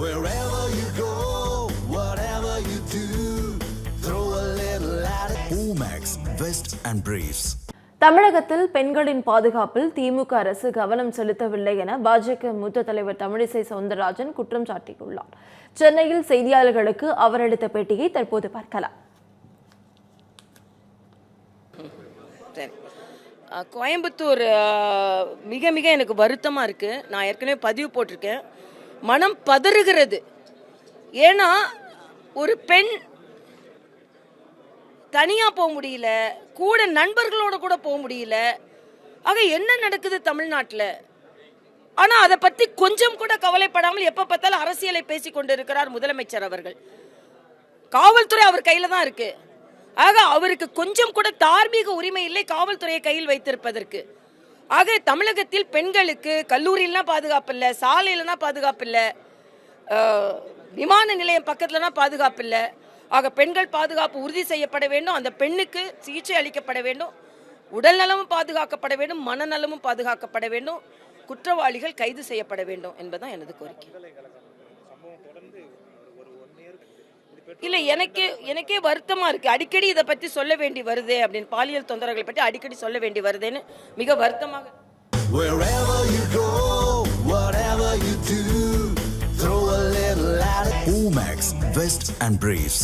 Wherever you go, whatever you do, throw a little at it. Omax, Vest and Briefs. தமிழகத்தில் பெண்களின் பாதுகாப்பில் திமுக அரசு கவனம் செலுத்தவில்லை என பாஜக மூத்த தலைவர் தமிழிசை சவுந்தரராஜன் குற்றம் சாட்டியுள்ளார். சென்னையில் செய்தியாளர்களுக்கு அவர் அளித்த பேட்டியை தற்போது பார்க்கலாம். கோயம்புத்தூர் மிக மிக எனக்கு வருத்தமாக இருக்குது நான் ஏற்கனவே பதிவு போட்டிருக்கேன். மனம் பதறுகிறது. ஏன்னா ஒரு பெண் தனியாக போக முடியல கூட நண்பர்களோட கூட போக முடியல. ஆக என்ன நடக்குது தமிழ்நாட்டில்? ஆனால் அதை பற்றி கொஞ்சம் கூட கவலைப்படாமல் எப்போ பார்த்தாலும் அரசியலை பேசி கொண்டிருக்கிறார் முதலமைச்சர் அவர்கள். காவல்துறை அவர் கையில தான் இருக்கு. ஆக அவருக்கு கொஞ்சம் கூட தார்மீக உரிமை இல்லை காவல்துறையை கையில் வைத்திருப்பதற்கு. ஆக தமிழகத்தில் பெண்களுக்கு கல்லூரியிலாம் பாதுகாப்பு இல்லை சாலையிலனா பாதுகாப்பு இல்லை விமான நிலையம் பக்கத்துலனா பாதுகாப்பு இல்லை. ஆக பெண்கள் பாதுகாப்பு உறுதி செய்யப்பட வேண்டும் அந்த பெண்ணுக்கு சிகிச்சை அளிக்கப்பட வேண்டும் உடல் நலமும் பாதுகாக்கப்பட வேண்டும் மனநலமும் பாதுகாக்கப்பட வேண்டும் குற்றவாளிகள் கைது செய்யப்பட வேண்டும் என்பதுதான் எனது கோரிக்கை. இல்ல எனக்கே எனக்கே வருத்தமா இருக்கு அடிக்கடி இதை பத்தி சொல்ல வேண்டி வருதே அப்படின்னு பாலியல் தொந்தரவுகளை பற்றி அடிக்கடி சொல்ல வேண்டி வருதேன்னு மிக வருத்தமாக Wherever you go, whatever you do, throw a little at it. Omax, Vest and Briefs.